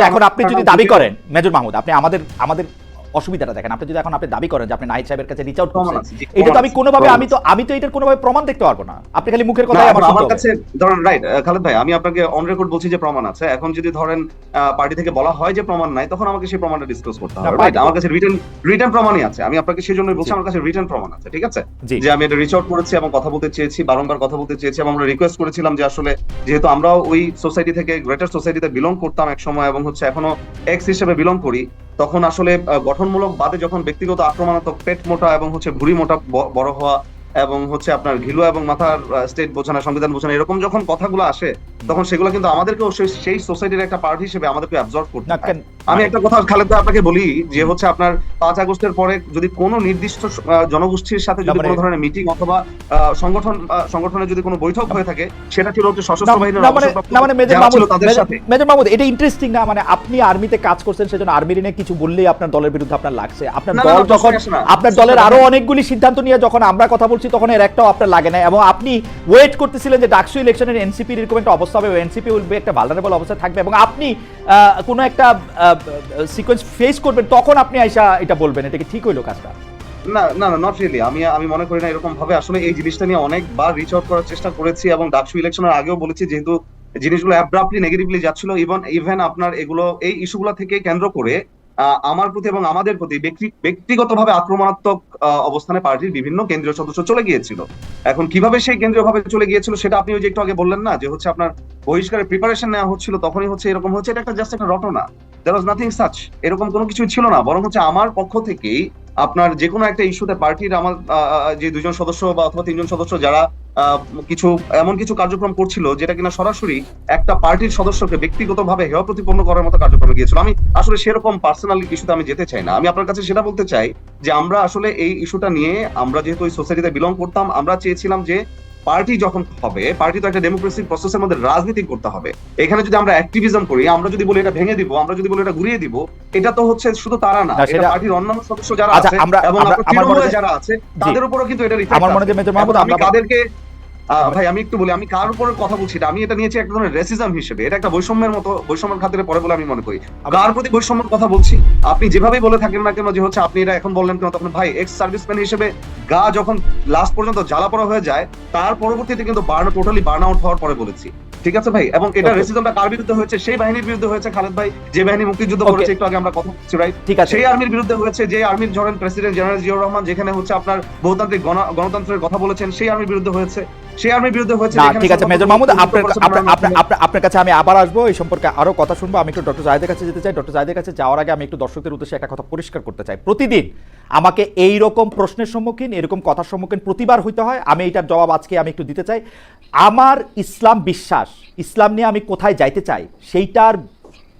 এখন আপনি যদি দাবি করেন মেজর মাহমুদ আপনি আমাদের আমাদের অসুবিধাটা দেখেন। আপনি যদি এখন আপনি দাবি করেন যে আপনি নাহিদ সাহেবের কাছে রিচ আউট করছেন এটা তো আমি কোনোভাবে আমি তো আমি তো এটার কোনোভাবে প্রমাণ দেখতে পারব না। আপনি খালি মুখের কথাই আমার আমার কাছে ধরেন রাইট খালেদ ভাই আমি আপনাকে অন রেকর্ড বলছি যে প্রমাণ আছে। এখন যদি ধরেন পার্টি থেকে বলা হয় যে প্রমাণ নাই তখন আমাকে সেই প্রমাণটা ডিসকাস করতে হবে রাইট আমার কাছে রিটেন রিটেন প্রমাণই আছে। আমি আপনাকে সেই জন্য বলছি আমার কাছে রিটেন প্রমাণ আছে ঠিক আছে? যে আমি এটা রিচ আউট করেছি এবং কথা বলতে চেয়েছি বারংবার কথা বলতে চেয়েছি এবং আমরা রিকোয়েস্ট করেছিলাম যে আসলে যেহেতু আমরাও ওই সোসাইটি থেকে গ্রেটার সোসাইটিতে বিলং করতাম এক সময় এবং হচ্ছে এখনও এক্স হিসেবে বিলং করি তখন আসলে গঠনমূলক বাদে যখন ব্যক্তিগত আক্রমণাত্মক পেট মোটা এবং হচ্ছে ভুঁড়ি মোটা বড় হওয়া এবং হচ্ছে আপনার ঘিলু এবং মাথার স্টেট বোঝানো সংবিধান বোঝানো এরকম যখন কথাগুলো আসে তখন সেগুলো কিন্তু আমাদেরকেও সেই- সেই সোসাইটির একটা পার্ট হিসেবে আমাদেরকে অ্যাবজর্ব করতে আমি একটা কথা খালেদ আপনাকে বলি যে হচ্ছে আপনার পাঁচ আগস্টের পরে যদি কোনো নির্দিষ্ট জনগোষ্ঠীর সাথে যদি মানে- কোনো ধরনের মিটিং অথবা সংগঠন সংগঠনের যদি কোনো বৈঠক হয়ে থাকে সেটা ছিল হচ্ছে সশস্ত্র বাহিনীর না মানে মানে মেজর মেজর- মাহমুদ এটা ইন্টারেস্টিং না মানে আপনি আর্মিতে কাজ করছেন সেজন্য আর্মির নিয়ে কিছু বললেই আপনার দলের বিরুদ্ধে আপনার লাগছে। আপনার দল যখন আপনার দলের আরও অনেকগুলি সিদ্ধান্ত নিয়ে যখন আমরা কথা বলছি, তখন এর একটাও আপনার লাগে না। এবং আপনি ওয়েট করতেছিলেন যে ডাকসু ইলেকশনের এনসিপি এরকম একটা অবস্থা হবে এনসিপি উইল বি একটা ভালনারেবল অবস্থায় থাকবে, এবং আপনি কোনো একটা সিকোয়েন্স ফেস করবেন, তখন আপনি আইসা এটা বলবেন। এটা কি ঠিক হইল কাজটা? না না না নট রিয়েলি আমি আমি মনে করি না এরকম ভাবে। আসলে এই জিনিসটা নিয়ে অনেকবার রিচ আউট করার চেষ্টা করেছি, এবং ডাকসু ইলেকশনের আগেও বলেছি, যেহেতু জিনিসগুলো অ্যাব্রাপ্টলি নেগেটিভলি যাচ্ছিল ইভেন ইভেন আপনার এগুলো, এই ইস্যুগুলো থেকে কেন্দ্র করে আমার প্রতি এবং আমাদের প্রতি ব্যক্তি- ব্যক্তিগতভাবে আক্রমণাত্মক অবস্থানে পার্টির বিভিন্ন কেন্দ্রীয় সদস্য চলে গিয়েছিল। এখন কীভাবে সেই কেন্দ্রীয় ভাবে চলে গিয়েছিল সেটা আপনি ওই যে একটু আগে বললেন না, যে হচ্ছে আপনার বহিষ্কারের প্রিপারেশন নেওয়া হচ্ছিল, তখনই হচ্ছে এরকম হচ্ছে এটা একটা জাস্ট একটা রটনা। দেয়ার ওয়াজ নাথিং সাচ এরকম কোনো কিছু ছিল না। বরং হচ্ছে আমার পক্ষ থেকেই আপনার যে কোনো একটা ইস্যুতে পার্টির আমার যে দুজন সদস্য বা অথবা তিনজন সদস্য যারা কিছু, এমন কিছু কার্যক্রম করছিল যেটা কিনা সরাসরি একটা পার্টির সদস্যকে ব্যক্তিগতভাবে হেয় প্রতিপন্ন করার মতো কার্যক্রমে গিয়েছিল। আমি আসলে সেরকম পার্সোনালি ইস্যুতে আমি যেতে চাই না। আমি আপনার কাছে সেটা বলতে চাই যে আমরা আসলে এই ইস্যুটা নিয়ে আমরা যেহেতু ওই সোসাইটিতে বিলং করতাম, আমরা চেয়েছিলাম যে পার্টি যখন হবে পার্টি তো একটা ডেমোক্রেসির প্রসেসের মধ্যে রাজনীতি করতে হবে। এখানে যদি আমরা অ্যাক্টিভিজম করি আমরা যদি বলি এটা ভেঙে দিব আমরা যদি বলি এটা ঘুরিয়ে দিব এটা তো হচ্ছে শুধু তারা না এটা পার্টির অন্যান্য সদস্য যারা আচ্ছা, আছে এবং যারা আছে তাদের উপরও কিন্তু এটা আমার মনে যে মেজর মাহমুদ আমি তাদেরকে ভাই আমি একটু বলি আমি কার উপরে কথা বলছি? না, আমি এটা নিয়েছি এক ধরনের রেসিজম হিসেবে এটা একটা বৈষম্যের মতো বৈষম্যের খাতিরে পরে বলে আমি মনে করি। কার প্রতি বৈষম্যের কথা বলছি? আপনি যেভাবেই বলে থাকেন না কেন যে হচ্ছে আপনি এটা এখন বললেন কেন তখন ভাই এক্স সার্ভিসম্যান হিসেবে গা যখন লাস্ট পর্যন্ত জ্বালা পড়া হয়ে যায় তার পরবর্তীতে কিন্তু বার্ন টোটালি বার্ন আউট হওয়ার পরে বলেছি। ঠিক আছে ভাই? এবং এটা রেসিজমটা কার বিরুদ্ধে হয়েছে? সেই বাহিনীর বিরুদ্ধে হয়েছে খালেদ ভাই। যে বাহিনী মুক্তিযুদ্ধ করেছে একটু আগে আমরা কথা বলছি রাইট ঠিক আছে। সেই আর্মির বিরুদ্ধে হয়েছে যে আর্মির ধরেন প্রেসিডেন্ট জেনারেল জিয়াউর রহমান যেখানে হচ্ছে আপনার বহুতান্ত্রিক গণতন্ত্রের কথা বলেছেন সেই আর্মির বিরুদ্ধে হয়েছে। সেই আর্মির বিরুদ্ধে হয়েছে ঠিক আছে মেজর মাহমুদ আপনার আপনার- আপনার- আপনার- আপনার কাছে আমি আবার আসব এই সম্পর্কে আরও কথা শুনব। আমি একটু ডক্টর জাহেদের কাছে যেতে চাই। ডক্টর জাহেদের কাছে যাওয়ার আগে আমি একটু দর্শকদের উদ্দেশ্যে একটা কথা পরিষ্কার করতে চাই। প্রতিদিন আমাকে এই রকম প্রশ্নের সম্মুখীন এরকম কথার সম্মুখীন প্রতিবার হইতে হয়। আমি এটার জবাব আজকে আমি একটু দিতে চাই। আমার ইসলাম বিশ্বাস, ইসলাম নিয়ে আমি কোথায় যাইতে চাই, সেইটার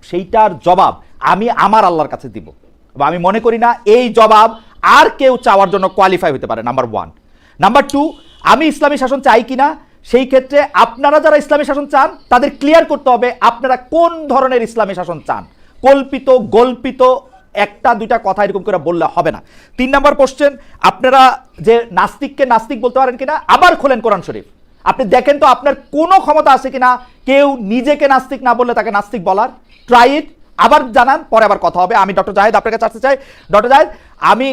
সেইটার জবাব আমি আমার আল্লাহর কাছে দিব। বা আমি মনে করি না এই জবাব আর কেউ চাওয়ার জন্য কোয়ালিফাই হতে পারে নাম্বার ওয়ান নাম্বার টু আমি ইসলামী শাসন চাই কিনা, সেই ক্ষেত্রে আপনারা যারা ইসলামী শাসন চান, তাদের ক্লিয়ার করতে হবে আপনারা কোন ধরনের ইসলামী শাসন চান। কল্পিত, গল্পিত, একটা, দুইটা কথা এরকম করে বললে হবে না। তিন নম্বর কোশ্চেন আপনারা যে নাস্তিককে নাস্তিক বলতে পারেন কিনা, আবার খোলেন কোরআন শরীফ। আপনি দেখেন তো আপনার কোনো ক্ষমতা আছে কিনা কেউ নিজেকে নাস্তিক না বললে তাকে নাস্তিক বলার। ট্রাই ইট আবার জানান পরে আবার কথা হবে। আমি ডক্টর জাহেদ আপনার কাছে আসতে চাই। ডক্টর জাহেদ আমি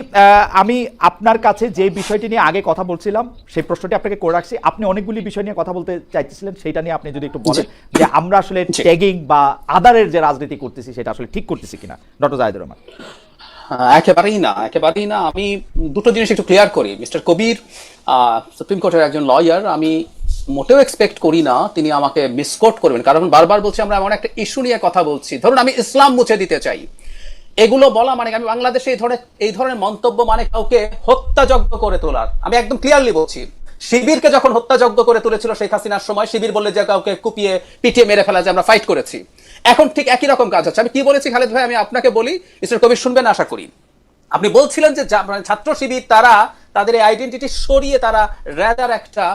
আমি আপনার কাছে যে বিষয়টি নিয়ে আগে কথা বলছিলাম সেই প্রশ্নটি আপনাকে করে রাখছি। আপনি অনেকগুলি বিষয় নিয়ে কথা বলতে চাইতেছিলেন সেটা নিয়ে আপনি যদি একটু বলেন যে আমরা আসলে। ট্যাগিং বা আদারের যে রাজনীতি করতেছি সেটা আসলে ঠিক করতেছি কিনা? ডক্টর জাহেদুর রহমান। আহ, একেবারেই না একেবারেই না। আমি দুটো জিনিস একটু ক্লিয়ার করি। মিস্টার কবির সুপ্রিম কোর্টের একজন লয়ার আমি মোটেও এক্সপেক্ট করি না তিনি আমাকে মিসকোট করবেন। কারণ বারবার বলছি, আমরা এমন একটা ইস্যু নিয়ে কথা বলছি। ধরুন, আমি ইসলাম মুছে দিতে চাই। এগুলো বলা মানে আমি বাংলাদেশে এই ধরনের এই ধরনের মন্তব্য মানে কাউকে হত্যাযজ্ঞ করে তোলার। আমি একদম ক্লিয়ারলি বলছি। শিবিরকে যখন হত্যাযজ্ঞ করে তুলেছিল শেখ হাসিনার সময়, শিবির বললে যে কাউকে কুপিয়ে, পিটিয়ে মেরে ফেলা যে আমরা ফাইট করেছি। এখন ঠিক একই রকম কাজ হচ্ছে। আমি কি বলেছি খালেদ ভাই? আমি আপনাকে বলি, মিস্টার কবির শুনবেন, আশা করি। আপনি বলছিলেন যে মানে ছাত্র শিবির, তারা তাদের এই আইডেন্টিটি সরিয়ে তারা র্যাদার একটা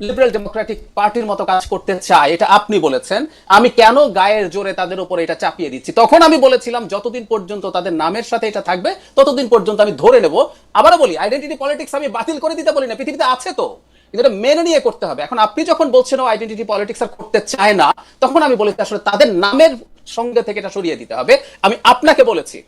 লিবারেল ডেমোক্রেটিক পার্টির মতো কাজ করতে চায়, এটা আপনি বলেছেন। আমি কেন গায়ের জোরে তাদের উপরে এটা চাপিয়ে দিচ্ছি? তখন আমি বলেছিলাম, যতদিন পর্যন্ত তাদের নামের সাথে এটা থাকবে, ততদিন পর্যন্ত আমি ধরে নেব। আবারও বলি আইডেন্টিটি পলিটিক্স আমি বাতিল করে দিতে বলি না, পৃথিবীতে আছে তো। কিন্তু এটা মেনে নিয়ে করতে হবে। এখন আপনি যখন বলছেন আইডেন্টিটি পলিটিক্স আর করতে চায় না, তখন আমি বলেছি, আসলে তাদের নামের সঙ্গে থেকে এটা সরিয়ে দিতে হবে। আমি আপনাকে বলেছি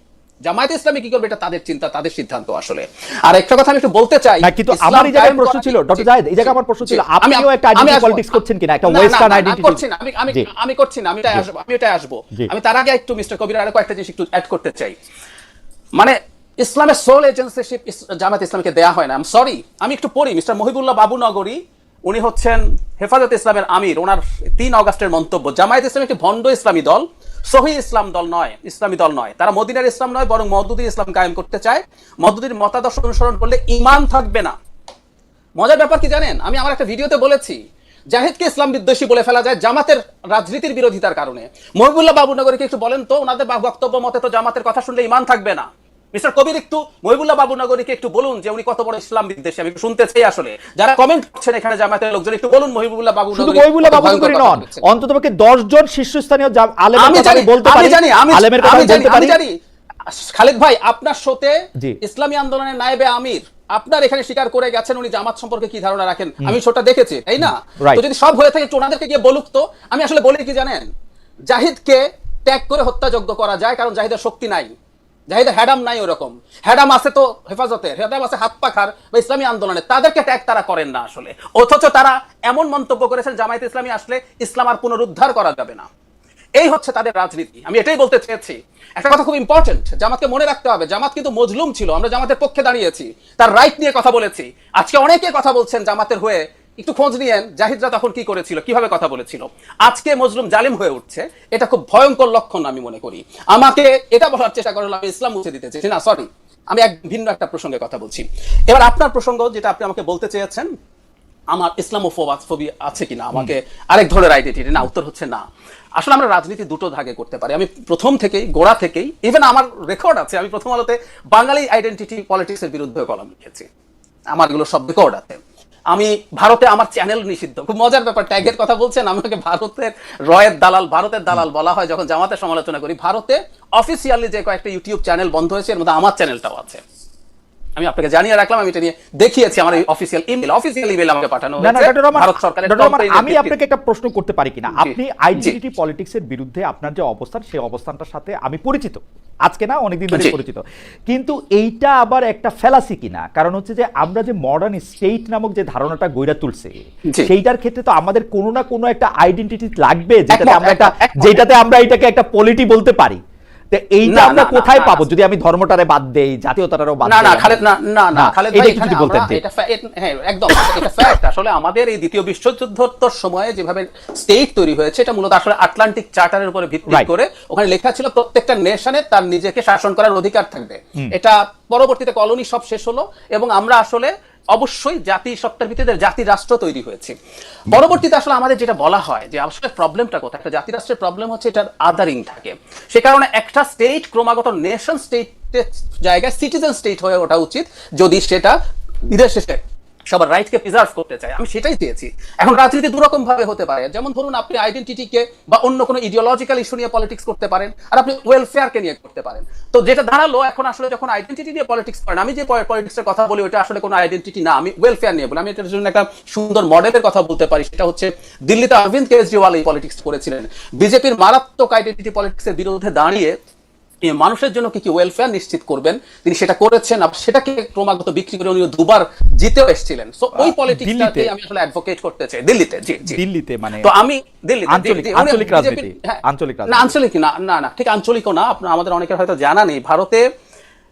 জামায়াত ইসলামী কি করবে এটা তাদের চিন্তা তাদের সিদ্ধান্ত আসলে। আর একটা কথা আমি একটু বলতে চাই না কিন্তু আমার এই জায়গায় প্রশ্ন ছিল ডক্টর জি, জাহেদ এই জায়গায় আমার প্রশ্ন ছিল আমি- আপনিও একটা আইডেন্টি। পলিটিক্স করছেন কিনা একটা ওয়েস্টার্ন আইডেন্টি করছি আমি আমি আমি করছি না আমি এটাই আসব আমি এটাই আসব। আমি তার আগে একটু মিস্টার কবির আরও কয়েকটা জিনিস একটু অ্যাড করতে চাই। মানে ইসলামের সোল এজেন্সিশিপ জামাত ইসলামকে দেয়া হয় না। সরি আমি একটু পড়ি মিস্টার মহিবুল্লাহ বাবু নগরী উনি হচ্ছেন হেফাজত ইসলামের আমির ওনার তিন অগাস্টের মন্তব্য। জামায়াত ইসলাম একটি ভণ্ড ইসলামী দল সহি ইসলাম দল নয়, ইসলামী দল নয়। তারা মদিনার ইসলাম নয়, বরং মদুদি ইসলাম কায়েম করতে চায়। মদুদির মতাদর্শ অনুসরণ করলে ইমান থাকবে না। মজার ব্যাপার কি জানেন? আমি আমার একটা ভিডিওতে বলেছি, জাহিদকে ইসলাম বিদ্বেষী বলে ফেলা যায় জামাতের রাজনীতির বিরোধিতার কারণে। মহিবুল্লাহ বাবুনগরীকে একটু বলেন তো, ওনাদের বক্তব্য মতে তো জামাতের কথা শুনলে ইমান থাকবে না। মিস্টার কবির একটু মহিবুল্লাহ বাবুনগরীকে একটু বলুন যে উনি কত বড় ইসলাম বিদ্বেষী আমি শুনতে চাই আসলে। যারা কমেন্ট করছেন এখানে জামাতের লোকজন একটু বলুন মহিবুল্লাহ বাবু শুধু মহিবুল্লাহ বাবু করি নন অন্তত পক্ষে দশ জন শীর্ষস্থানীয় আলেমের আমি জানি আমি বলতে পারি জানি আমি আলেমের কথা জানি বলতে পারি। জানি। খালেদ ভাই আপনার জি। ইসলামী আন্দোলনের নায়েবে আমির আপনার এখানে স্বীকার করে গেছেন উনি জামাত সম্পর্কে কি ধারণা রাখেন? আমি শোটা দেখেছি তাই না? তো যদি সব হয়ে থাকে একটু ওনাদেরকে গিয়ে বলুক তো। আমি আসলে বলি কি জানেন জাহিদকে ত্যাগ করে হত্যাযোগ্য করা যায় কারণ জাহিদের শক্তি নাই। জাহিদের হ্যাডাম নাই ওরকম। হ্যাডাম আছে তো হেফাজতের। হ্যাডাম আছে হাত পাখার বা ইসলামী আন্দোলনে তাদেরকে ট্যাগ তারা করেন না আসলে। অথচ তারা এমন মন্তব্য করেছেন, জামায়াত ইসলামী আসলে ইসলাম আর পুনরুদ্ধার করা যাবে না। এই হচ্ছে তাদের রাজনীতি। আমি এটাই বলতে চেয়েছি। একটা কথা খুব ইম্পর্টেন্ট জামাতকে মনে রাখতে হবে। জামাত কিন্তু মজলুম ছিল। আমরা জামাতের পক্ষে দাঁড়িয়েছি। তার রাইট নিয়ে কথা বলেছি। আজকে অনেকে কথা বলছেন জামাতের হয়ে একটু খোঁজ নিয়েন জাহিদরা তখন কি করেছিল কীভাবে কথা বলেছিল। আজকে মজলুম জালিম হয়ে উঠছে এটা খুব ভয়ঙ্কর লক্ষণ আমি মনে করি। আমাকে এটা বলার চেষ্টা করলাম আমি ইসলাম মুছে দিতে চেয়েছি। না সরি আমি এক ভিন্ন একটা প্রসঙ্গে কথা বলছি। এবার আপনার প্রসঙ্গ যেটা আপনি আমাকে বলতে চেয়েছেন আমার ইসলামোফোবি আছে কিনা? আমাকে আরেক ধরনের আইডেন্টিটি না উত্তর হচ্ছে না। আসলে আমরা রাজনীতি দুটো ভাগে করতে পারি। আমি প্রথম থেকেই গোড়া থেকেই ইভেন আমার রেকর্ড আছে আমি প্রথম আলোতে বাঙালি আইডেন্টিটি পলিটিক্সের বিরুদ্ধে কলম লিখেছি। আমার এগুলো সব রেকর্ড আছে। আমি ভারতে আমার চ্যানেল নিষিদ্ধ। খুব মজার ব্যাপার ট্যাগের কথা বলছেন আমাকে ভারতের রয়ের দালাল, ভারতের দালাল বলা হয়, যখন জামাতের সমালোচনা করি। ভারতে অফিসিয়ালি যে কয়েকটা ইউটিউব চ্যানেল বন্ধ হয়েছে, এর মধ্যে আমার চ্যানেলটাও আছে। আমি আপনাকে জানিয়ে রাখলাম আমি এটা নিয়ে দেখিয়েছি আমার অফিসিয়াল ইমেল অফিসিয়াল ইমেল আমাকে পাঠানো হয়েছে। ভারত সরকারের আমি আপনাকে একটা প্রশ্ন করতে পারি কিনা? আপনি। আইডেন্টিটি পলিটিক্সের বিরুদ্ধে আপনার যে অবস্থান সেই অবস্থানটার সাথে আমি পরিচিত। আজকে না অনেকদিন ধরে পরিচিত। কিন্তু এইটা আবার একটা ফেলাসি কিনা? কারণ হচ্ছে যে আমরা যে মডার্ন স্টেট নামক যে ধারণাটা গইরা তুলছে সেইটার ক্ষেত্রে তো আমাদের কোনো না কোনো একটা আইডেন্টিটি লাগবে যেটাতে আমরা একটা। যেটাতে আমরা এটাকে একটা পলিটি বলতে পারি। তো এইটা আমরা কোথায় পাবো? যদি আমি ধর্মটারে বাদ দেই জাতীয়তারও বাদ না না খালেদ না না না খালেদ ভাই একটু এখানে বলতেন এটা হ্যাঁ একদম এটা ফ্যাক্ট আসলে আমাদের এই দ্বিতীয় বিশ্বযুদ্ধোত্তর সময়ে যেভাবে স্টেট তৈরি হয়েছে এটা মূলত আসলে আটলান্টিক চার্টারের উপরে ভিত্তি করে ওখানে লেখা ছিল প্রত্যেকটা নেশনে তার নিজেকে শাসন করার অধিকার থাকবে। এটা পরবর্তীতে কলোনি সব শেষ হলো এবং আমরা আসলে অবশ্যই জাতি সত্তার ভিত্তিতে জাতি রাষ্ট্র তৈরি হয়েছে। পরবর্তীতে আসলে আমাদের যেটা বলা হয় যে আসলে প্রবলেমটা কোথায়? একটা জাতি রাষ্ট্রের প্রবলেম হচ্ছে এটার আদারিং থাকে। সে কারণে একটা স্টেট ক্রমাগত নেশন স্টেটের জায়গায় সিটিজেন স্টেট হয়ে ওঠা উচিত। যদি সেটা বিদেশ সবার রাইটকে প্রিজার্ভ করতে চায়। আমি সেটাই চেয়েছি। এখন রাজনীতি দুরকম ভাবে হতে পারে। যেমন ধরুন আপনি আইডেন্টিটিকে বা অন্য কোনো ইডিওলজিক্যাল ইস্যু নিয়ে পলিটিক্স করতে পারেন আর আপনি ওয়েলফেয়ারকে নিয়ে করতে পারেন। তো যেটা দাঁড়াল এখন আসলে যখন আইডেন্টিটি নিয়ে পলিটিক্স করেন, আমি যে পলিটিক্সের কথা বলি ওটা আসলে কোনো আইডেন্টিটি না। আমি ওয়েলফেয়ার নিয়ে বলি। আমি এটার জন্য একটা সুন্দর মডেলের কথা বলতে পারি। সেটা হচ্ছে দিল্লিতে অরবিন্দ কেজরিওয়াল এই পলিটিক্স করেছিলেন। বিজেপির মারাত্মক আইডেন্টিটি পলিটিক্সের বিরুদ্ধে দাঁড়িয়ে মানুষের জন্য কি কি ওয়েলফেয়ার নিশ্চিত করবেন? তিনি সেটা করেছেন আর সেটাকে ক্রমাগত বিক্রি করে উনি দুবার জিতেও এসেছিলেন। সো ওই পলিটিক্সটাকে আমি আসলে অ্যাডভোকেট করতে চাই। দিল্লিতে জি জি। দিল্লিতে মানে তো আমি দিল্লিতে আঞ্চলিক- রাজনীতি, হ্যাঁ, আঞ্চলিক না আঞ্চলিক না না না ঠিক আঞ্চলিকও না আপনার আমাদের অনেকের হয়তো জানা নেই। ভারতে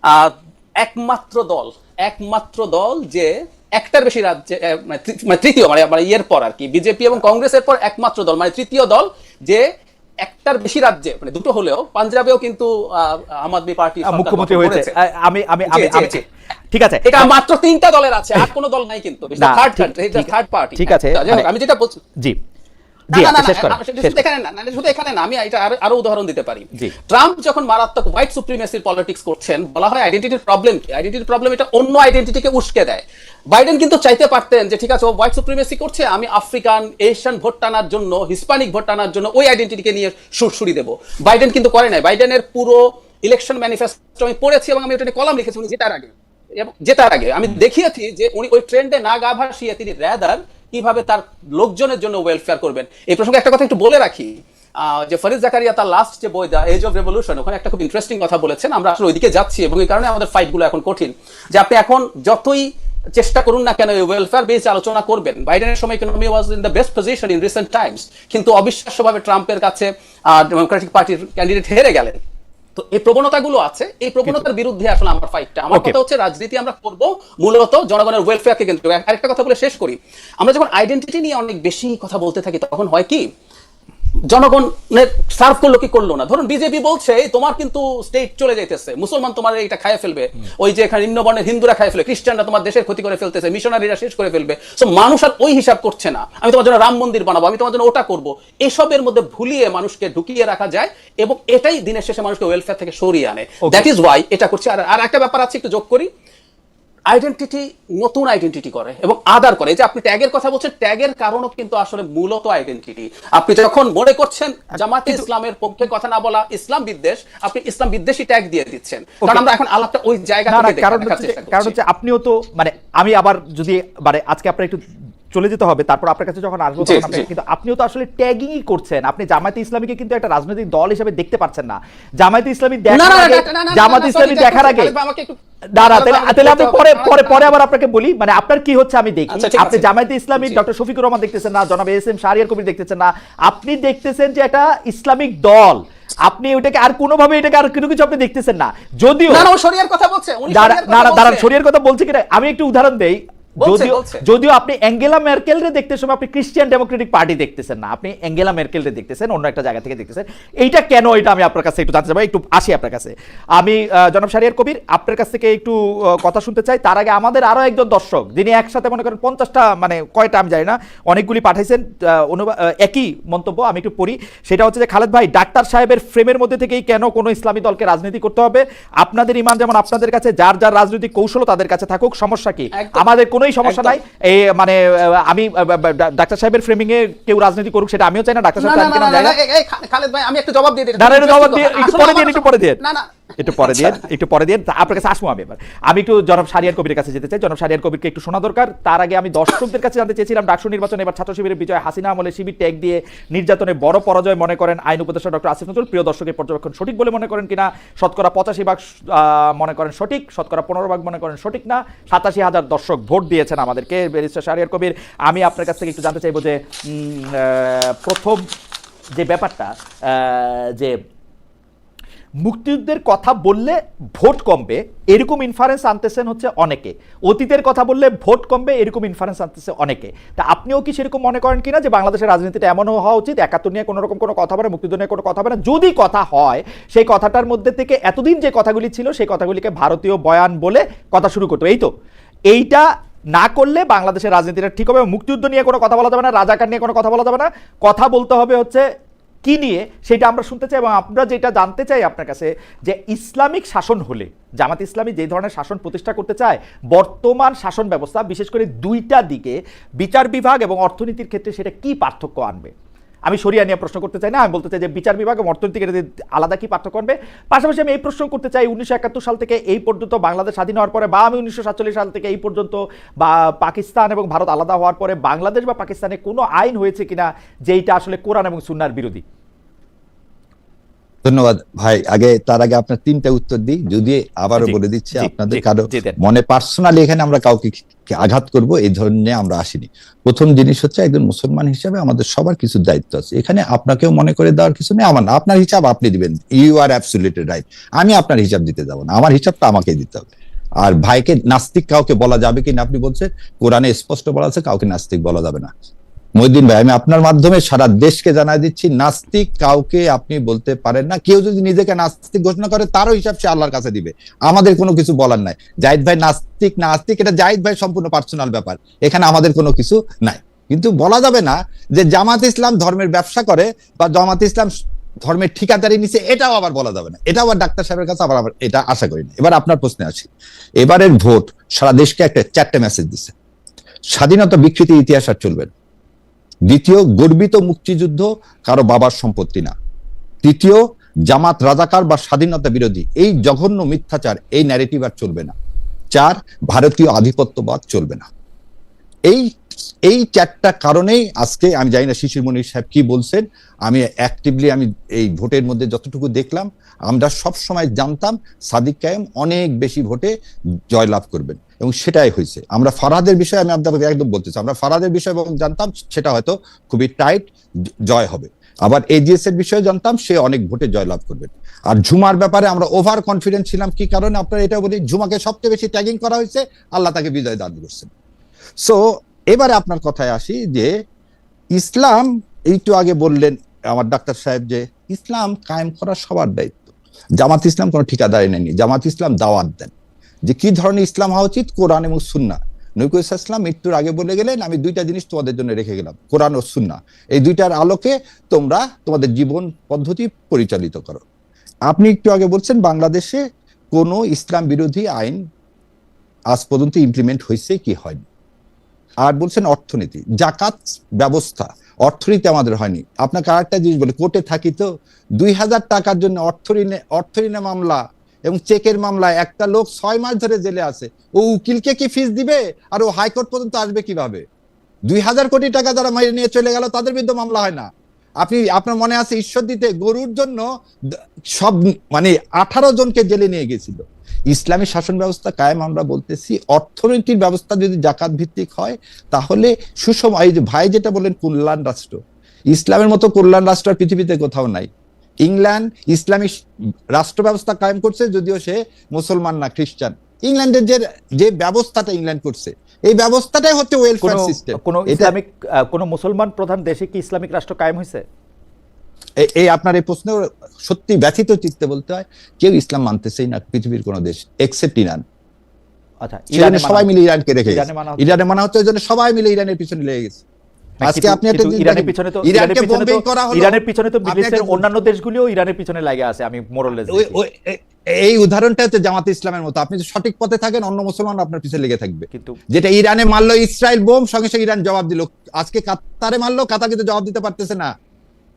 আহ, একমাত্র দল একমাত্র দল যে একটার বেশি রাজ্যে মানে মানে তৃতীয় মানে মানে ইয়ের পর আর কি বিজেপি এবং কংগ্রেসের পর একমাত্র দল মানে তৃতীয় দল যে একটার বেশি রাজ্যে মানে দুটো হলেও পাঞ্জাবেও কিন্তু আম আদমি পার্টি মুখ্যমন্ত্রী হয়েছে। আমি আমি আমি। ঠিক আছে। এটা মাত্র তিনটা দলের আছে আর কোনো দল নাই কিন্তু। থার্ড থার্ড পার্টি ঠিক আছে, মানে- আমি যেটা বলছি জি। আমি আরো- আরও উদাহরণ দিতে পারি। ট্রাম্প যখন মারাত্মক হোয়াইট সুপ্রিমেসির পলিটিক্স করছেন বলা হয় আইডেন্টিটির প্রবলেম কি? আইডেন্টিটির প্রবলেম এটা অন্য আইডেন্টিটিকে উস্কে দেয়। বাইডেন কিন্তু চাইতে পারতেন যে ঠিক আছে ও হোয়াইট সুপ্রিমেসি করছে আমি আফ্রিকান এশিয়ান ভোট টানার জন্য হিসপানিক ভোট টানার জন্য ওই আইডেন্টিটিকে নিয়ে সুরসুরি দেবো। বাইডেন কিন্তু করে নাই। বাইডেনের পুরো ইলেকশন ম্যানিফেস্টো আমি পড়েছি এবং আমি ওটা কলাম লিখেছি উনি জেতার আগে। এবং জেতার আগে। আমি দেখিয়েছি যে উনি ওই ট্রেন্ডে না গা ভাসিয়ে তিনি র্যাদার কীভাবে তার লোকজনের জন্য ওয়েলফেয়ার করবেন? এই প্রসঙ্গে একটা কথা একটু বলে রাখি। যে ফরিদ জাকারিয়া তার লাস্ট যে বই দা এজ অফ রেভলিউশন ওখানে একটা খুব ইন্টারেস্টিং কথা বলেছেন। আমরা আসলে ওইদিকে যাচ্ছি এবং এই কারণে আমাদের ফাইটগুলো এখন কঠিন। যে আপনি এখন যতই চেষ্টা করুন না কেন ওয়েলফেয়ার বেসড আলোচনা করবেন, বাইডেনের সময় economy was in the best position in recent times কিন্তু অবিশ্বাস্যভাবে ট্রাম্পের কাছে ডেমোক্রেটিক পার্টির ক্যান্ডিডেট হেরে গেলেন। তো এই প্রবণতাগুলো আছে এই প্রবণতার বিরুদ্ধে আসলে আমার ফাইটটা আমার. কথা হচ্ছে রাজনীতি আমরা করব মূলত জনগণের ওয়েলফেয়ারকে কেন্দ্র আরেকটা কথা বলে শেষ করি। আমরা যখন আইডেন্টিটি নিয়ে অনেক বেশি কথা বলতে থাকি তখন হয় কি? জনগণের সার্ভ করল কি করল না? ধরুন বিজেপি বলছে তোমার কিন্তু স্টেট চলে যাইতেছে। মুসলমান তোমার এটা খায় ফেলবে। ওই যে এখানে নিম্নবর্ণের হিন্দুরা খায় ফেলবে খ্রিস্টানরা তোমার দেশের ক্ষতি করে ফেলতেছে মিশনারিরা শেষ করে ফেলবে। সো মানুষ আর ওই হিসাব করছে না। আমি তোমার জন্য রাম মন্দির বানাবো আমি তোমার জন্য ওটা করব। এসবের মধ্যে ভুলিয়ে মানুষকে ঢুকিয়ে রাখা যায় এবং এটাই দিনের শেষে মানুষকে ওয়েলফেয়ার থেকে সরিয়ে আনে। দ্যাট ইজ ওয়াই এটা করছে। আর আর একটা ব্যাপার আছে একটু যোগ করি। আইডেন্টিটি নতুন আইডেন্টিটি করে এবং আদার করে। যে আপনি ট্যাগের কথা বলছেন ট্যাগের কারণও কিন্তু আসলে মূলত আইডেন্টিটি আপনি যখন মনে করছেন জামাতে ইসলামের পক্ষে কথা না বলা ইসলাম বিদ্বেষ আপনি ইসলাম বিদ্বেষী ট্যাগ দিয়ে দিচ্ছেন। কারণ আমরা এখন আলাপটা ওই জায়গা থেকে কারণ হচ্ছে আপনিও তো মানে আমি আবার যদি মানে আজকে আপনার একটু চলে যেতে হবে তারপর আপনার কাছে যখন আসব তখন কিন্তু আপনিও তো আসলে ট্যাগিংই করছেন আপনি জামায়াতে ইসলামীকে কিন্তু একটা রাজনৈতিক দল হিসেবে দেখতে পাচ্ছেন না। জামায়াতে ইসলামী দেখার আগে জামায়াতে ইসলামী দেখার আগে খালেদ ভাই, আমাকে একটু- না না খালেদ তাহলে ভাই, আমি পরে পরে পরে আবার আপনাকে বলি মানে আপনার কি হচ্ছে আমি দেখি। আপনি জামায়াতে ইসলামী ডক্টর শফিকুর রহমান দেখতেছেন না জনাব এস এম শাহরিয়ার কবির দেখতেছেন না আপনি দেখতেছেন যে একটা ইসলামিক দল। আপনি ওইটাকে আর কোনোভাবে এটাকে আর কোনো কিছু আপনি দেখতেছেন না। যদিও না না শরিয়ার কথা বলছে না কথা না দাঁড়ান বলছে। কথা বলছি কিনা আমি একটু উদাহরণ দেই। যদিও যদিও আপনি অ্যাঙ্গেলা দেখতে সময় আপনি ক্রিশ্চিয়ান ডেমোক্রেটিক পার্টি দেখতেছেন না। আপনি অ্যাঙ্গেলা দেখতেছেন অন্য একটা জায়গা থেকে দেখতেছেন। এইটা কেন এটা আমি আপনার কাছে একটু জানতে একটু আসি আপনার কাছে। আমি জনাব শারিয়ার কবির আপনার কাছ থেকে একটু কথা শুনতে চাই। তার আগে আমাদের আরও একজন দর্শক যিনি একসাথে মনে করেন পঞ্চাশটা মানে কয়টা আমি জানি না অনেকগুলি পাঠাইছেন আহ, অনুবা- আহ, একই মন্তব্য আমি একটু পড়ি। সেটা হচ্ছে যে খালেদ ভাই ডাক্তার সাহেবের ফ্রেমের মধ্যে থেকেই কেন কোনো ইসলামী দলকে রাজনীতি করতে হবে? আপনাদের ইমান যেমন আপনাদের কাছে যার যার রাজনৈতিক কৌশল তাদের কাছে থাকুক সমস্যা কি? আমাদের আমাদের কোনোই সমস্যা নাই। এই মানে আমি ডাক্তার সাহেবের ফ্রেমিং এ কেউ রাজনীতি করুক সেটা আমিও চাই না ডাক্তার সাহেব খালেদ ভাই আমি একটু জবাব দিয়ে দিই জবাব দিয়ে একটু পরে দিয়ে একটু পরে দিয়ে। না না একটু পরে আচ্ছা। দিয়ে একটু পরে দিয়ে আপনার কাছে আসব আমি এবার। আমি একটু জনাব সারিয়ার কবির কাছে যেতে চাই। জনাব সারিয়ার কবিরকে একটু শোনা দরকার। তার আগে আমি দর্শকদের কাছে জানতে চেয়েছিলাম ডাকসু নির্বাচন এবার ছাত্র শিবিরের বিজয় হাসিনা আমলে শিবির ট্যাগ দিয়ে নির্যাতনে বড় পরাজয় মনে করেন আইন উপদেষ্টা ডক্টর আসিফ নজরুল। প্রিয় দর্শকের পর্যবেক্ষণ সঠিক বলে মনে করেন কিনা? শতকরা পঁচাশি ভাগ মনে করেন সঠিক শতকরা পনেরো ভাগ মনে করেন সঠিক না? সাতাশি হাজার দর্শক ভোট দিয়েছেন আমাদেরকে। ব্যারিস্টার শাহরিয়ার কবির আমি আপনার কাছ থেকে একটু জানতে চাইব যে প্রথম যে ব্যাপারটা যে মুক্তিযুদ্ধের কথা বললে ভোট কমবে, এরকম ইনফারেন্স আনতেছেন হচ্ছে অনেকে। অতীতের কথা বললে ভোট কমবে, এরকম ইনফারেন্স আনতেছে অনেকে। তা আপনিও কি সেরকম মনে করেন কিনা যে বাংলাদেশের রাজনীতিটা এমনও হওয়া উচিত, একাত্তর নিয়ে কোনো রকম কোনো কথা না মুক্তিযুদ্ধ নিয়ে কোনো কথা হবে না যদি কথা হয়, সেই কথাটার মধ্যে থেকে এতদিন যে কথাগুলি ছিল, সেই কথাগুলিকে ভারতীয় বয়ান বলে কথা শুরু করতো। এই তো, এইটা না করলে বাংলাদেশের রাজনীতিটা ঠিক হবে, মুক্তিযুদ্ধ নিয়ে কোনো কথা বলা যাবে না, রাজাকার নিয়ে কোনো কথা বলা যাবে না। কথা বলতে হবে হচ্ছে কি নিয়ে সেটা আমরা শুনতে চাই এবং আমরা যেটা জানতে চাই আপনার কাছে, যে ইসলামিক শাসন হলে, জামাত ইসলামী যে ধরনের শাসন প্রতিষ্ঠা করতে চায়, বর্তমান শাসন ব্যবস্থা বিশেষ করে দুইটা দিকে বিচার বিভাগ এবং অর্থনীতির ক্ষেত্রে সেটা কি পার্থক্য আনবে? আমি সরিয়া নিয়ে প্রশ্ন করতে চাই না, আমি বলতে চাই যে বিচার বিভাগ এবং অর্থনীতিকে আলাদা কি পার্থক্য করবে পাশাপাশি আমি এই প্রশ্ন করতে চাই, উনিশশো একাত্তর সাল থেকে এই পর্যন্ত বাংলাদেশ স্বাধীন হওয়ার পরে বা আমি উনিশশো সাতচল্লিশ সাল থেকে এই পর্যন্ত বা পাকিস্তান এবং ভারত আলাদা হওয়ার পরে বাংলাদেশ বা পাকিস্তানে কোনো আইন হয়েছে কিনা, যেইটা আসলে কোরআন এবং সুনার বিরোধী? ধন্যবাদ। ভাই আগে তার আগে আপনার তিনটা উত্তর দিই। যদি আবারও বলে দিচ্ছি আপনাদের কারও মনে পার্সোনালি এখানে আমরা কাউকে আঘাত করব এই ধরনের আমরা আসিনি। প্রথম জিনিস হচ্ছে একজন মুসলমান হিসাবে আমাদের সবার কিছু দায়িত্ব আছে। এখানে আপনাকেও মনে করে দেওয়ার কিছু নেই। আমার না আপনার হিসাব আপনি দিবেন। ইউ আর অ্যাবসুলেটেড রাইট আমি আপনার হিসাব দিতে যাব না। আমার হিসাবটা আমাকে দিতে হবে। আর ভাইকে নাস্তিক কাউকে বলা যাবে কিনা আপনি বলছেন কোরআনে স্পষ্ট বলা আছে কাউকে নাস্তিক বলা যাবে না। মহিউদ্দিন ভাই, আমি আপনার মাধ্যমে সারা দেশকে জানাই দিচ্ছি, নাস্তিক কাউকে আপনি বলতে পারেন না। কেউ যদি নিজেকে নাস্তিক ঘোষণা করে, তারও হিসাব সে আল্লাহর কাছে দিবে। আমাদের কোনো কিছু বলার নাই। জাহিদ ভাই নাস্তিক না আস্তিক এটা জাহিদ ভাই সম্পূর্ণ পার্সোনাল ব্যাপার। এখানে আমাদের কোনো কিছু নাই। কিন্তু বলা যাবে না যে জামাত ইসলাম ধর্মের ব্যবসা করে বা জামাত ইসলাম ধর্মের ঠিকাদারি নিচে এটাও আবার বলা যাবে না। এটাও আবার ডাক্তার সাহেবের কাছে আবার আবার এটা আশা করি না। এবার আপনার প্রশ্নে আসি। এবারের ভোট সারা দেশকে একটা চারটে মেসেজ দিচ্ছে স্বাধীনতা বিকৃতি ইতিহাস আর চলবে না। দ্বিতীয়, গর্বিত মুক্তিযুদ্ধ কারও বাবার সম্পত্তি না। তৃতীয়, জামাত রাজাকার বা স্বাধীনতা বিরোধী, এই জঘন্য মিথ্যাচার, এই ন্যারেটিভ আর চলবে না। চার, ভারতীয় আধিপত্যবাদ চলবে না। এই এই চারটা কারণেই আজকে আমি জানি না শিশির মনির সাহেব কি বলছেন। আমি অ্যাক্টিভলি আমি এই ভোটের মধ্যে যতটুকু দেখলাম, আমরা সব সময় জানতাম সাদিক কায়েম অনেক বেশি ভোটে জয়লাভ করবেন এবং সেটাই হয়েছে। আমরা ফারাদের বিষয়ে আমি আপনাকে একদম বলতেছি, আমরা ফারাদের বিষয়ে জানতাম সেটা হয়তো খুবই টাইট জয় হবে। আবার এজিএস এর বিষয়ে জানতাম সে অনেক ভোটে জয়লাভ করবেন। আর ঝুমার ব্যাপারে আমরা ওভার কনফিডেন্ট ছিলাম কি কারণে? আপনারা এটা বলি, ঝুমাকে সবচেয়ে বেশি ট্যাগিং করা হয়েছে, আল্লাহ তাকে বিজয় দান করছেন। সো এবারে আপনার কথায় আসি যে, ইসলাম, একটু আগে বললেন আমার ডাক্তার সাহেব যে, ইসলাম কায়েম করা সবার দায়িত্ব। জামাত ইসলাম কোনো ঠিকাদারি নেয়নি। জামাত ইসলাম দাওয়াত দেন। যে কি ধরনের ইসলাম হওয়া উচিত? কোরআন এবং সুন্না নৈকুল ইসলাম মৃত্যুর আগে বলে গেলেন, আমি দুইটা জিনিস তোমাদের জন্য রেখে গেলাম। কোরআন ও সুন্না এই দুইটার আলোকে তোমরা তোমাদের জীবন পদ্ধতি পরিচালিত করো। আপনি একটু আগে বলছেন, বাংলাদেশে কোনো ইসলাম বিরোধী আইন আজ পর্যন্ত ইমপ্লিমেন্ট হয়েছে কি হয়নি? আর বলছেন অর্থনীতি। জাকাত ব্যবস্থা। অর্থনীতি আমাদের হয়নি। আপনাকে আরেকটা জিনিস বলি, কোর্টে থাকি তো দুই হাজার টাকার জন্য অর্থঋণে অর্থঋণে মামলা এবং চেকের মামলায় একটা লোক ছয় মাস ধরে জেলে আছে। ও উকিলকে কি ফিস দিবে? আর ও হাইকোর্ট পর্যন্ত আসবে কীভাবে? দুই হাজার কোটি টাকা যারা মেরে নিয়ে চলে গেল, তাদের বিরুদ্ধে মামলা হয় না। আপনি আপনার মনে আছে ঈশ্বর দিতে গরুর জন্য সব মানে আঠারো জনকে জেলে নিয়ে গেছিল। ইসলামী শাসন ব্যবস্থা কায়েম আমরা বলতেছি। অর্থনৈতিক ব্যবস্থা যদি জাকাত ভিত্তিক হয় তাহলে সুষম এই যে ভাই যেটা বলেন কল্যাণ রাষ্ট্র ইসলামের মতো কল্যাণ রাষ্ট্র আর পৃথিবীতে কোথাও নাই। ইংল্যান্ড ইসলামী রাষ্ট্র ব্যবস্থা কায়েম করছে যদিও সে মুসলমান না খ্রিস্টান। ইংল্যান্ডের যে যে ব্যবস্থাটা ইংল্যান্ড করছে এই ব্যবস্থাটাই হচ্ছে ওয়েলফেয়ার সিস্টেম কোনো ইসলামিক কোনো মুসলমান প্রধান দেশে কি ইসলামিক রাষ্ট্র কায়েম হয়েছে এই আপনার এই প্রশ্ন সত্যি ব্যথিত চিত্তে বলতে হয় কেউ ইসলাম মানতেছেই না পৃথিবীর কোনো দেশ এক্সেপ্ট ইরান। আচ্ছা ইরানে সবাই মিলে ইরানকে রেখে ইরানে মানা হচ্ছে। ওই জন্য সবাই মিলে ইরানের পিছনে লেগে গেছে। হ্যাঁ, আজকে আপনি একটা ইরানের পিছনে তো ইরানকে ইরানের পিছনে তো bombing করা হলো। ইরানের পিছনে তো আপনি মিডল ইস্টের একটা- অন্যান্য দেশগুলিও ইরানের পিছনে লাগে আছে আমি মোরলেস এই উদাহরণটা হচ্ছে জামাত ইসলামের মতো। আপনি যদি সঠিক পথে থাকেন অন্য মুসলমান আপনার পিছনে লেগে থাকবে। কিন্তু যেটা ইরানে মারলো ইসরায়েল বোম সঙ্গে সঙ্গে ইরান জবাব দিল। আজকে কাতারে মারলো কাতার কিন্তু জবাব দিতে পারতেছে না।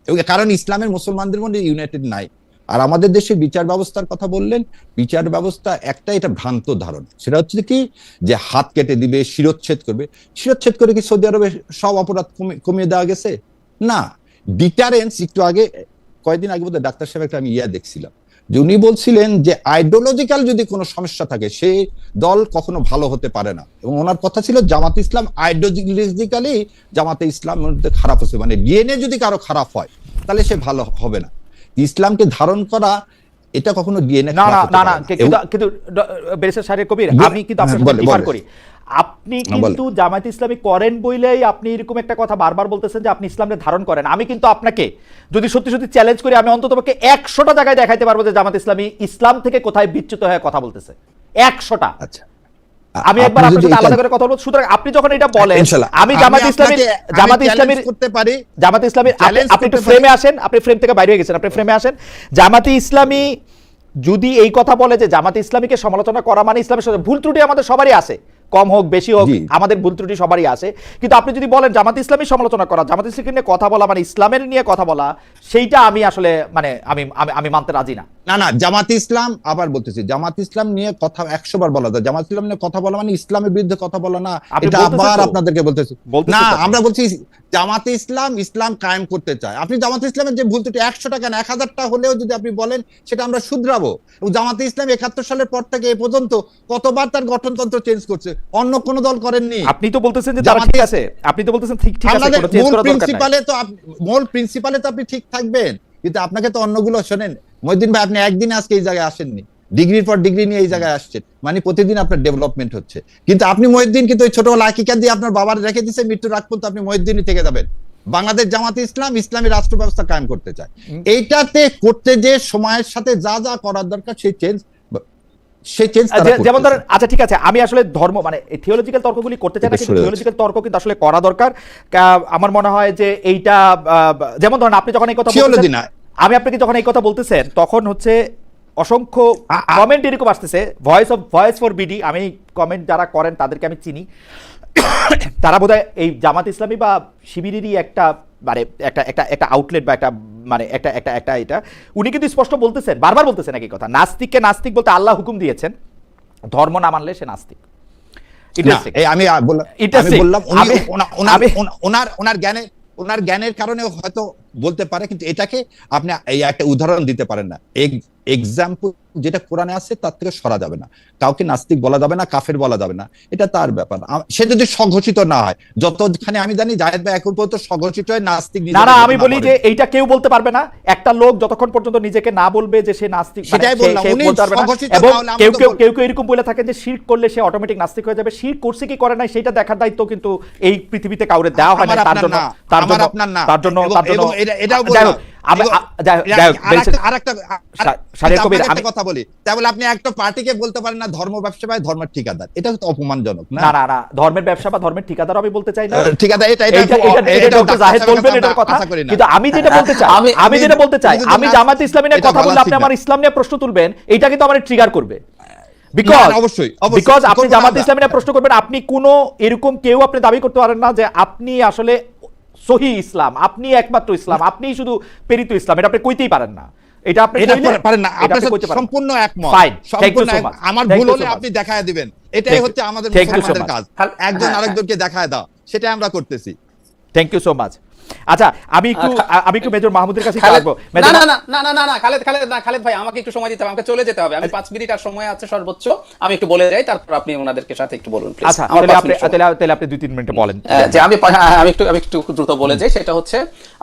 এবং কারণ ইসলামের মুসলমানদের মধ্যে ইউনাইটেড নাই। আর আমাদের দেশে বিচার ব্যবস্থার কথা বললেন, বিচার ব্যবস্থা একটা এটা ভ্রান্ত ধারণ। সেটা হচ্ছে কি, যে হাত কেটে দিবে, শিরোচ্ছেদ করবে। শিরোচ্ছেদ করে কি সৌদি আরবে সব অপরাধ কমিয়ে দেওয়া গেছে? না। ডিটারেন্স একটু আগে, কয়েকদিন আগে বোধহয় ডাক্তার সাহেব একটা আমি ইয়া দেখছিলাম। যে উনি বলছিলেন যে আইডিওলজিক্যাল যদি কোনো সমস্যা থাকে সেই দল কখনো ভালো হতে পারে না। এবং ওনার কথা ছিল জামাত ইসলাম আইডিওলজিক্যালি জামাতে ইসলাম খারাপ হচ্ছে। মানে ডিএনএ যদি কারও খারাপ হয় তাহলে সে ভালো হবে না। ইসলামকে ধারণ করা এটা কখনো ডিএনএ না না না কিন্তু কিন্তু বেরেসার সাহেব কবির আমি কিন্তু আপনার হ্যাঁ, সাথে করি। আপনি কিন্তু জামায়াত ইসলামী করেন বইলেই আপনি এরকম একটা কথা বারবার বলতেছেন যে আপনি ইসলামের ধারণ করেন। আমি কিন্তু আপনাকে যদি সত্যি সত্যি চ্যালেঞ্জ করি আমি অন্তত পক্ষে একশোটা জায়গায় দেখাইতে পারব যে জামাত ইসলামী ইসলাম থেকে কোথায় বিচ্যুত হয়ে কথা বলতেছে। একশোটা। আচ্ছা। আমি একবার আপনার সাথে আলাদা করে কথা বলব। সুতরাং আপনি যখন এটা বলেন আমি জামাত ইসলামীর জামাত ইসলামীর করতে পারি। জামাত ইসলামী আপনি- একটু ফ্রেমে আসেন আপনি ফ্রেম থেকে বাইরে হয়ে গেছেন আপনি ফ্রেমে আসেন। জামাতি ইসলামী যদি এই কথা বলে যে জামাতি ইসলামীকে সমালোচনা করা মানে ইসলামের সাথে ভুল ত্রুটি আমাদের সবারই আছে কম হোক বেশি হোক আমাদের ভুল ত্রুটি সবারই আছে। কিন্তু আপনি যদি বলেন জামাত ইসলামের সমালোচনা করা জামাত ইসলামকে নিয়ে কথা বলা মানে ইসলামের নিয়ে কথা বলা সেইটা আমি আসলে মানে আমি আমি আমি মানতে রাজি না। না না জামাত ইসলাম আবার বলতেছি জামাত ইসলাম নিয়ে কথা একশো বার বলা যায়। জামাত ইসলাম নিয়ে কথা বলা মানে ইসলামের বিরুদ্ধে কথা বলা না এটা আবার আপনাদেরকে বলতেছি। না আমরা বলছি জামাতে ইসলাম ইসলাম কায়েম করতে চায়। আপনি জামাতে ইসলামের যে ভুল ত্রুটি একশো টাকা না এক হাজারটা হলেও যদি আপনি বলেন সেটা আমরা শুধরাবো। এবং জামাতে ইসলাম একাত্তর সালের পর থেকে এ পর্যন্ত কতবার তার গঠনতন্ত্র চেঞ্জ করছে অন্য কোন দল করেননি। আপনি তো বলতেছেন যে তারা ঠিক আছে আপনি তো বলতেছেন ঠিক ঠিক আছে মূল প্রিন্সিপালে তো মূল প্রিন্সিপালে তো আপনি ঠিক থাকবেন। কিন্তু আপনাকে তো অন্যগুলো শোনেন মহিউদ্দিন ভাই আপনি একদিন আজকে এই জায়গায় আসেননি। ডিগ্রির পর ডিগ্রি নিয়ে এই জায়গায় আসছেন। মানে প্রতিদিন আপনার ডেভেলপমেন্ট হচ্ছে। কিন্তু আপনি মহিউদ্দিন কিন্তু ওই ছোটবেলা আকিকা দিয়ে আপনার বাবার রেখে দিচ্ছে মৃত্যুর রাগ পর্যন্ত আপনি মহিউদ্দিনই থেকে যাবেন। বাংলাদেশ জামাতে ইসলাম ইসলামী রাষ্ট্র ব্যবস্থা কায়েম করতে চায়। এইটাতে করতে যে সময়ের সাথে যা যা করার দরকার সেই চেঞ্জ সেই চেঞ্জ যেমন ধরেন আচ্ছা ঠিক আছে আমি আসলে ধর্ম মানে থিওলজিক্যাল তর্কগুলি করতে চাই না কিন্তু থিওলজিক্যাল তর্ক কিন্তু আসলে করা দরকার। আমার মনে হয় যে এইটা আহ, যেমন ধরেন আপনি যখন এই কথা বলতেছেন না। আমি আপনাকে যখন এই কথা বলতেছেন তখন হচ্ছে অসংখ্য কমেন্ট এরকম আসতেছে। Voice of voice for BD আমি কমেন্ট যারা করেন তাদেরকে আমি চিনি। তারা বোধহয় এই জামাত ইসলামী বা শিবিরেরই একটা মানে একটা একটা একটা আউটলেট বা একটা মানে একটা একটা একটা এটা। উনি কিন্তু স্পষ্ট বলতেছেন বারবার বলতেছেন একই কথা নাস্তিককে নাস্তিক বলতে আল্লাহ হুকুম দিয়েছেন ধর্ম না মানলে সে নাস্তিক। আমি বললাম জ্ঞানের ওনার জ্ঞানের কারণে হয়তো বলতে পারে কিন্তু এটাকে আপনি এই একটা উদাহরণ দিতে পারেন না। এক্সাম্পল যেটা কোরআনে আছে তার থেকে সরা যাবে না। কাউকে নাস্তিক বলা যাবে না কাফের বলা যাবে না। এটা তার ব্যাপার সে যদি স্বঘোষিত না হয় যতখানে আমি জানি জাহেদ ভাই এখন পর্যন্ত স্বঘোষিত হয় নাস্তিক না আমি বলি যে এইটা কেউ বলতে পারবে না। একটা লোক যতক্ষণ পর্যন্ত নিজেকে না বলবে যে সে নাস্তিক মানে সেটাই বললাম, উনি আমরা কেউ কেউ কেউ কেউ এরকম বলে থাকে যে শির করলে সে অটোমেটিক নাস্তিক হয়ে যাবে। শির করছে কি করে নাই সেটা দেখার দায়িত্ব কিন্তু এই পৃথিবীতে কাউরে দেওয়া হয় না তার জন্য তার জন্য তার জন্য তার জন্য এবং এটা- এটাও। আমি- এবং- আ- যাই হোক, এরা- যাই হোক, আরেকটা- বেলসে- আরেকটা শা- শারীর কবির, আপনাকে আমি- একটা কথা বলি আপনি একটা পার্টিকে বলতে পারেন না ধর্ম ব্যবসা বা ধর্মের ঠিকাদার এটা তো অপমানজনক না না না না ধর্মের ব্যবসা বা ধর্মের ঠিকাদার আমি বলতে চাই না ঠিকাদার এটা এটা এটা- এটা এটা তো ডক্টর ডাক্তার জাহেদ বলবেন এটার কথা আশা করি না। কিন্তু আমি যেটা বলতে চাই আমি- আমি যেটা বলতে চাই আমি জামাত ইসলামী নিয়ে কথা বলা বললে আপনি আমার ইসলাম নিয়ে প্রশ্ন তুলবেন এটা কিন্তু আমার ট্রিগার করবে বিকজ অবশ্যই। বিকজ আপনি জামাত। ইসলামী নিয়ে প্রশ্ন করবেন আপনি কোনো এরকম কেউ আপনি দাবি করতে পারেন না যে আপনি আসলে সহি ইসলাম আপনি একমাত্র ইসলাম আপনি শুধু প্রেরিত ইসলাম এটা আপনি কইতেই পারেন না। এটা আপনি পারেন না আপনার আপনি সাথে। সম্পূর্ণ একমত. সম্পূর্ণ আমার ভুল হলে আপনি দেখায় দিবেন। এটাই হচ্ছে আমাদের মুসলমানদের কাজ। হ্যাঁ, একজন আরেকজনকে দেখায় দাও সেটাই আমরা করতেছি। থ্যাংক ইউ সো মাচ আচ্ছা আমি একটু আমি একটু মেজর মাহমুদের কাছে আসব। না না না না না না খালেদ খালেদ না খালেদ ভাই আমাকে একটু সময় দিতে হবে আমাকে চলে যেতে হবে। আমি পাঁচ মিনিট আর সময় আছে সর্বোচ্চ আমি একটু বলে যাই তারপর আপনি ওনাদেরকে সাথে একটু বলুন please। আচ্ছা আপনি তাহলে তাহলে আপনি দুই তিন মিনিটে বলেন। যে আমি হ্যাঁ, আমি একটু আমি একটু দ্রুত বলে যাই সেটা হচ্ছে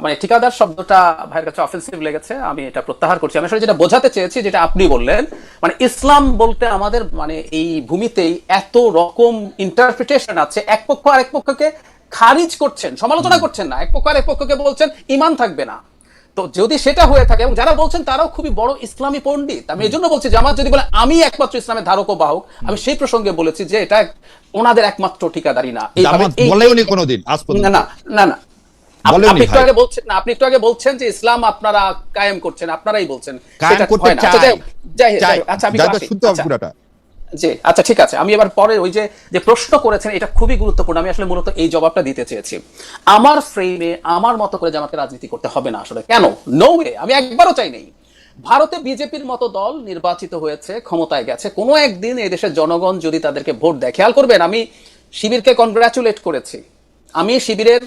মানে ঠিকাদার শব্দটা ভাইয়ের কাছে অফেন্সিভ লেগেছে আমি এটা প্রত্যাহার করছি। আমি আসলে যেটা বোঝাতে চেয়েছি যেটা আপনি বললেন মানে ইসলাম বলতে আমাদের মানে এই ভূমিতেই এত রকম ইন্টারপ্রিটেশন আছে এক পক্ষ আরেক পক্ষকে খারিজ করছেন সমালোচনা করছেন না। এক পক্ষ আরেক পক্ষকে বলছেন ইমান থাকবে না। তো যদি সেটা হয়ে থাকে এবং যারা বলছেন তারাও খুবই বড় ইসলামী পণ্ডিত আমি এই জন্য বলছি জামাত যদি বলে আমি একমাত্র ইসলামের ধারক ও বাহক আমি সেই প্রসঙ্গে বলেছি যে এটা ওনাদের একমাত্র ঠিকাদারি না। কোনোদিন না না না না। আপনি একটু আগে বলছেন না আপনি একটু আগে বলছেন যে ইসলাম আপনারা কায়েম করছেন আপনারাই বলছেন। সেটা হয় না। আচ্ছা। আচ্ছা আমি জি আচ্ছা ঠিক আছে। আমি এবার পরে ওই যে যে প্রশ্ন করেছেন এটা খুবই গুরুত্বপূর্ণ। আমি আসলে মূলত এই জবাবটা দিতে চেয়েছি। আমার ফ্রেমে আমার মতো করে জামাতকে রাজনীতি করতে হবে না আসলে। কেন? নো ওয়ে আমি একবারও চাই নাই। ভারতে বিজেপির মতো দল নির্বাচিত হয়েছে ক্ষমতায় গেছে। কোনো একদিন এই দেশের জনগণ যদি তাদেরকে ভোট দেয় খেয়াল করবেন আমি শিবিরকে কনগ্রাচুলেট করেছি। আমি শিবিরের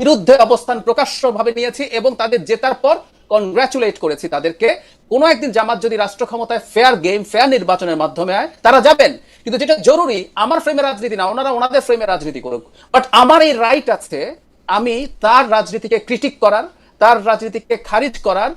বিরুদ্ধে অবস্থান প্রকাশ্যভাবে নিয়েছি এবং তাদের জেতার পর কনগ্রাচুলেট করেছি তাদেরকে। কোনো একদিন জামাত যদি রাষ্ট্র ক্ষমতায় ফেয়ার গেম ফেয়ার নির্বাচনের মাধ্যমে তারা যাবেন। কিন্তু যেটা জরুরি, আমার ফ্রেমে রাজনীতি না, ওনারা ওনাদের ফ্রেমে রাজনীতি করুক। বাট আমার এই রাইট আছে, আমি তার রাজনীতিকে ক্রিটিক করার, তার রাজনীতিকে খারিজ করার